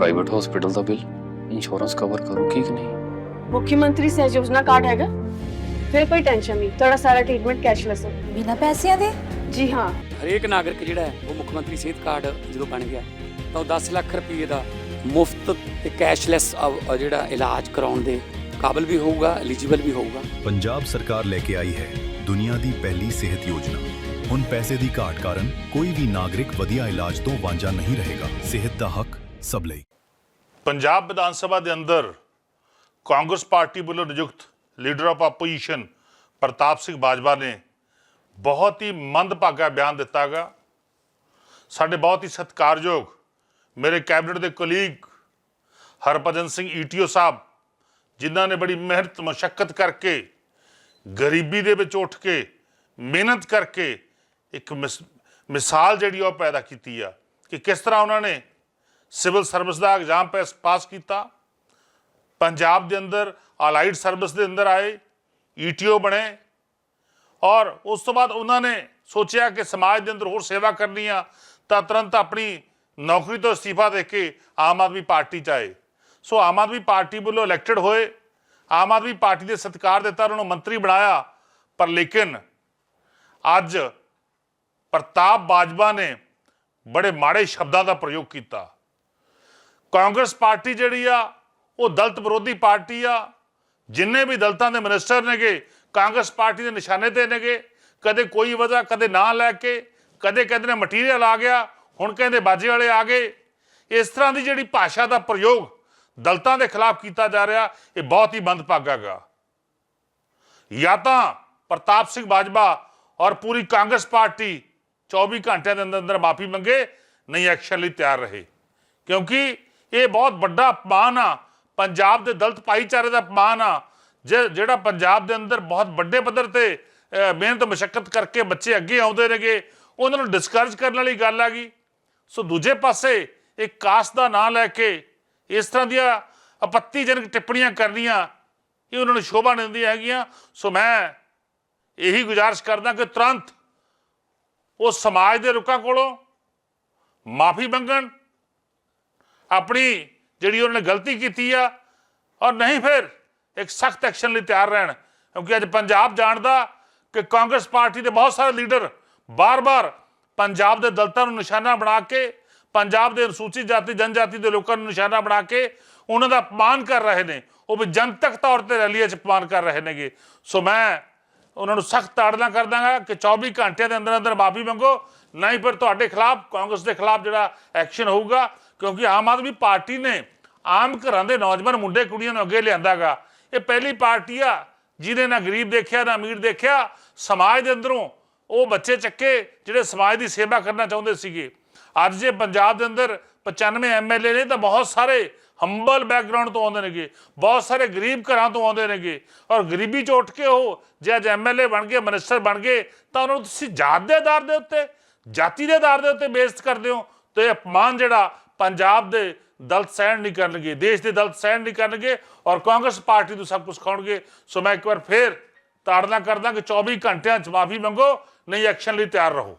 Private hospital ਦਾ bill insurance cover ਕਰੂਗੀ ਕਿ ਨਹੀਂ ਮੁੱਖ ਮੰਤਰੀ ਸਹਿਜ ਯੋਜਨਾ ਕਾਰਡ ਹੈਗਾ ਫਿਰ ਕੋਈ ਟੈਨਸ਼ਨ ਨਹੀਂ ਤੁਹਾਡਾ ਸਾਰਾ ਟ੍ਰੀਟਮੈਂਟ ਕੈਸ਼ਲੈਸ ਹੈ ਬਿਨਾਂ ਪੈਸਿਆਂ ਦੇ ਜੀ ਹਾਂ ਹਰੇਕ ਨਾਗਰਿਕ ਜਿਹੜਾ ਹੈ ਉਹ ਮੁੱਖ ਮੰਤਰੀ ਸਿਹਤ ਕਾਰਡ ਜਦੋਂ ਬਣ ਗਿਆ ਤਾਂ ਉਹ 10 ਲੱਖ ਰੁਪਏ ਦਾ ਮੁਫਤ ਤੇ ਕੈਸ਼ਲੈਸ ਜਿਹੜਾ ਇਲਾਜ ਕਰਾਉਣ ਦੇ ਕਾਬਿਲ ਵੀ ਹੋਊਗਾ ਐਲੀਜੀਬਲ ਵੀ ਹੋਊਗਾ ਪੰਜਾਬ ਸਰਕਾਰ ਲੈ ਕੇ ਆਈ ਹੈ ਦੁਨੀਆ ਦੀ ਪਹਿਲੀ ਸਿਹਤ ਯੋਜਨਾ ਹੁਣ ਪੈਸੇ ਦੀ ਘਾਟ ਕਾਰਨ ਕੋਈ ਵੀ ਨਾਗਰਿਕ ਵਧੀਆ ਇਲਾਜ ਤੋਂ ਵਾਂਝਾ ਨਹੀਂ ਰਹੇਗਾ ਸਿਹਤ ਦਾ ਹੱਕ ਸਭ ਲਈ ਪੰਜਾਬ ਵਿਧਾਨ ਸਭਾ ਦੇ ਅੰਦਰ ਕਾਂਗਰਸ ਪਾਰਟੀ ਵੱਲੋਂ ਨਿਯੁਕਤ leader of opposition Pratap Singh Bajwa ਨੇ ਬਹੁਤ ਹੀ ਮੰਦਭਾਗਾ ਬਿਆਨ ਦਿੱਤਾਗਾ ਸਾਡੇ ਬਹੁਤ ਹੀ ਸਤਿਕਾਰਯੋਗ ਮੇਰੇ ਕੈਬਨਿਟ ਦੇ ਕੋਲੀਗ ਹਰਭਜਨ ਸਿੰਘ ਈਟੀਓ ਸਾਹਿਬ, ਜਿਨ੍ਹਾਂ ਨੇ ਬੜੀ ਮਿਹਨਤ ਮੁਸ਼ਕਲ ਕਰਕੇ, ਗਰੀਬੀ ਦੇ ਵਿੱਚ ਉੱਠ ਕੇ, ਮਿਹਨਤ ਕਰਕੇ ਇੱਕ ਮਿਸ- ਮਿਸਾਲ ਜਿਹੜੀ ਉਹ ਪੈਦਾ ਕੀਤੀ ਆ। ਕਿ ਕਿਸ ਤਰ੍ਹਾਂ ਉਹਨਾਂ ਨੇ ਸਿਵਲ ਸਰਵਿਸ ਦਾ ਐਗਜ਼ਾਮ ਪਾਸ ਪਾਸ ਕੀਤਾ। ਪੰਜਾਬ ਦੇ ਅੰਦਰ ਅਲਾਈਡ ਸਰਵਿਸ ਦੇ ਅੰਦਰ ਆਏ ਈਟੀਓ ਬਣੇ। ਔਰ ਉਸ ਤੋਂ ਬਾਅਦ ਉਹਨਾਂ ਨੇ ਸੋਚਿਆ ਕਿ ਸਮਾਜ ਦੇ ਅੰਦਰ ਹੋਰ ਸੇਵਾ ਕਰਨੀ ਆ, ਤਾਂ ਤੁਰੰਤ ਆਪਣੀ ਨੌਕਰੀ ਤੋਂ ਅਸਤੀਫਾ ਦੇ ਕੇ ਆਮ ਆਦਮੀ ਪਾਰਟੀ 'ਚ ਆਏ। ਸੋ ਆਮ ਆਦਮੀ ਪਾਰਟੀ ਵੱਲੋਂ ਇਲੈਕਟਡ ਹੋਏ। ਆਮ ਆਦਮੀ ਪਾਰਟੀ ਦੇ ਸਤਿਕਾਰ ਦਿੱਤਾ, ਉਹਨਾਂ ਨੂੰ ਮੰਤਰੀ ਬਣਾਇਆ। ਪਰ ਲੇਕਿਨ ਅੱਜ ਪ੍ਰਤਾਪ ਬਾਜਵਾ ਨੇ ਬੜੇ ਮਾੜੇ ਸ਼ਬਦਾਂ ਦਾ ਪ੍ਰਯੋਗ ਕੀਤਾ। ਕਾਂਗਰਸ ਪਾਰਟੀ ਜਿਹੜੀ ਆ, ਉਹ ਦਲਤ ਵਿਰੋਧੀ ਪਾਰਟੀ ਆ। ਜਿੰਨੇ ਵੀ ਦਲਤਾਂ ਦੇ ਮਿਨਿਸਟਰ ਨੇਗੇ, ਕਾਂਗਰਸ ਪਾਰਟੀ ਦੇ ਨਿਸ਼ਾਨੇ ਤੇ ਨੇਗੇ। ਕਦੇ ਕੋਈ ਵਜ੍ਹਾ, ਕਦੇ ਨਾਂ ਲੈ ਕੇ, ਕਦੇ ਕਹਿੰਦੇ ਨੇ ਮਟੀਰੀਅਲ ਆ ਗਿਆ, ਹੁਣ ਕਹਿੰਦੇ ਬਾਜੇ ਵਾਲੇ ਆ ਗਏ। ਇਸ ਤਰ੍ਹਾਂ ਦੀ ਜਿਹੜੀ ਭਾਸ਼ਾ ਦਾ ਪ੍ਰਯੋਗ ਦਲਤਾਂ ਦੇ ਖਿਲਾਫ ਕੀਤਾ ਜਾ ਰਿਹਾ, ਇਹ ਬਹੁਤ ਹੀ ਮੰਦਭਾਗਾ ਜਾਂ ਤਾਂ ਪ੍ਰਤਾਪ ਸਿੰਘ ਬਾਜਵਾ ਔਰ ਪੂਰੀ ਕਾਂਗਰਸ ਪਾਰਟੀ 24 ਘੰਟਿਆਂ ਦੇ ਅੰਦਰ ਅੰਦਰ ਮਾਫੀ ਮੰਗੇ, ਨਹੀਂ ਐਕਸ਼ਨ ਲਈ ਤਿਆਰ ਰਹੇ। ਕਿਉਂਕਿ ਇਹ ਬਹੁਤ ਵੱਡਾ ਅਪਮਾਨ ਆ। ਪੰਜਾਬ ਦੇ ਦਲਤ ਭਾਈਚਾਰੇ ਦਾ ਅਪਮਾਨ ਆ। ਜਿਹੜਾ ਪੰਜਾਬ ਦੇ ਅੰਦਰ ਬਹੁਤ ਵੱਡੇ ਪੱਧਰ ਤੇ ਮਿਹਨਤ ਮੁਸ਼ਕਲ ਕਰਕੇ ਬੱਚੇ ਅੱਗੇ ਆਉਂਦੇ ਨੇਗੇ, ਉਹਨਾਂ ਨੂੰ ਡਿਸਕਰਜ ਕਰਨ ਵਾਲੀ ਗੱਲ ਆ ਗਈ। ਸੋ ਦੂਜੇ ਪਾਸੇ ਇੱਕ ਕਾਸਟ ਦਾ ਨਾਂ ਲੈ ਕੇ ਇਸ ਤਰ੍ਹਾਂ ਦੀਆਂ ਆਪੱਤੀਜਨਕ ਟਿੱਪਣੀਆਂ ਕਰਨੀਆਂ, ਇਹ ਉਹਨਾਂ ਨੂੰ ਸ਼ੋਭਾ ਨਹੀਂ ਦਿੰਦੀਆਂ ਹੈਗੀਆਂ। ਸੋ ਮੈਂ ਇਹੀ ਗੁਜ਼ਾਰਿਸ਼ ਕਰਦਾ ਕਿ ਤੁਰੰਤ ਉਹ ਸਮਾਜ ਦੇ ਲੋਕਾਂ ਕੋਲੋਂ ਮਾਫੀ ਮੰਗਣ ਆਪਣੀ ਜਿਹੜੀ ਉਹਨਾਂ ਨੇ ਗਲਤੀ ਕੀਤੀ ਆ, ਔਰ ਨਹੀਂ ਫਿਰ ਇੱਕ ਸਖਤ ਐਕਸ਼ਨ ਲਈ ਤਿਆਰ ਰਹਿਣ। ਕਿਉਂਕਿ ਅੱਜ ਪੰਜਾਬ ਜਾਣਦਾ ਕਿ ਕਾਂਗਰਸ ਪਾਰਟੀ ਦੇ ਬਹੁਤ ਸਾਰੇ ਲੀਡਰ ਬਾਰ-ਬਾਰ ਪੰਜਾਬ ਦੇ ਦਲਤਾਂ ਨੂੰ ਨਿਸ਼ਾਨਾ ਬਣਾ ਕੇ, ਪੰਜਾਬ ਦੇ ਅਨੁਸੂਚਿਤ ਜਾਤੀ, ਜਨਜਾਤੀ ਦੇ ਲੋਕਾਂ ਨੂੰ ਨਿਸ਼ਾਨਾ ਬਣਾ ਕੇ ਉਹਨਾਂ ਦਾ ਅਪਮਾਨ ਕਰ ਰਹੇ ਨੇ। ਉਹ ਵੀ ਜਨਤਕ ਤੌਰ ਤੇ ਰੈਲੀਆਂ 'ਚ ਅਪਮਾਨ ਕਰ ਰਹੇ ਨੇਗੇ। ਸੋ ਮੈਂ ਉਹਨਾਂ ਨੂੰ ਸਖਤ ਤਾੜਨਾ ਕਰ ਦਾਂਗਾ ਕਿ 24 ਘੰਟਿਆਂ ਦੇ ਅੰਦਰ ਅੰਦਰ ਮਾਫੀ ਮੰਗੋ। ਨਹੀਂ ਫਿਰ ਤੁਹਾਡੇ ਖਿਲਾਫ, ਕਾਂਗਰਸ ਦੇ ਖਿਲਾਫ ਜਿਹੜਾ ਐਕਸ਼ਨ ਹੋਊਗਾ ਕਿਉਂਕਿ ਆਮ ਆਦਮੀ ਪਾਰਟੀ ਨੇ ਆਮ ਘਰਾਂ ਦੇ ਨੌਜਵਾਨ ਮੁੰਡੇ ਕੁੜੀਆਂ ਨੂੰ ਅੱਗੇ ਲਿਆਂਦਾਗਾ। ਇਹ ਪਹਿਲੀ ਪਾਰਟੀ ਆ ਜਿਹਨੇ ਨਾ ਗਰੀਬ ਦੇਖਿਆ, ਨਾ ਅਮੀਰ ਦੇਖਿਆ, ਸਮਾਜ ਦੇ ਅੰਦਰੋਂ ਉਹ ਬੱਚੇ ਚੱਕੇ ਜਿਹੜੇ ਸਮਾਜ ਦੀ ਸੇਵਾ ਕਰਨਾ ਚਾਹੁੰਦੇ ਸੀਗੇ। ਅੱਜ ਜੇ ਪੰਜਾਬ ਦੇ ਅੰਦਰ 95 ਐਮਐਲਏ ਨੇ ਤਾਂ ਬਹੁਤ ਸਾਰੇ ਹੰਬਲ ਬੈਕਗ੍ਰਾਉਂਡ ਤੋਂ ਆਉਂਦੇ ਨੇਗੇ, ਬਹੁਤ ਸਾਰੇ ਗਰੀਬ ਘਰਾਂ ਤੋਂ ਆਉਂਦੇ ਨੇਗੇ। ਔਰ ਗਰੀਬੀ 'ਚੋਂ ਉੱਠ ਕੇ ਉਹ ਜੇ ਅੱਜ ਐਮਐਲਏ ਬਣ ਗਏ, ਮਿਨਿਸਟਰ ਬਣ ਗਏ, ਤਾਂ ਉਹਨਾਂ ਨੂੰ ਤੁਸੀਂ ਜਾਤ ਦੇ ਆਧਾਰ ਦੇ ਉੱਤੇ, ਜਾਤੀ ਦੇ ਆਧਾਰ ਦੇ ਉੱਤੇ ਬੇਇੱਜ਼ਤ ਕਰਦੇ ਹੋ। ਤੇ ਇਹ ਅਪਮਾਨ ਜਿਹੜਾ ਪੰਜਾਬ ਦੇ ਦਲਿਤ ਸਹਿਣ ਨਹੀਂ ਕਰਨਗੇ, ਦੇਸ਼ ਦੇ ਦਲਤ ਸਹਿਣ ਨਹੀਂ ਕਰਨਗੇ ਔਰ ਕਾਂਗਰਸ ਪਾਰਟੀ ਨੂੰ ਸਭ ਕੁਝ ਖਾਣਗੇ ਸੋ ਮੈਂ ਇੱਕ ਵਾਰ ਫੇਰ ਤਾੜਨਾ ਕਰਦਾ ਕਿ 24 ਘੰਟਿਆਂ ਚ ਮਾਫੀ ਮੰਗੋ, ਨਹੀਂ ਐਕਸ਼ਨ ਲਈ ਤਿਆਰ ਰਹੋ।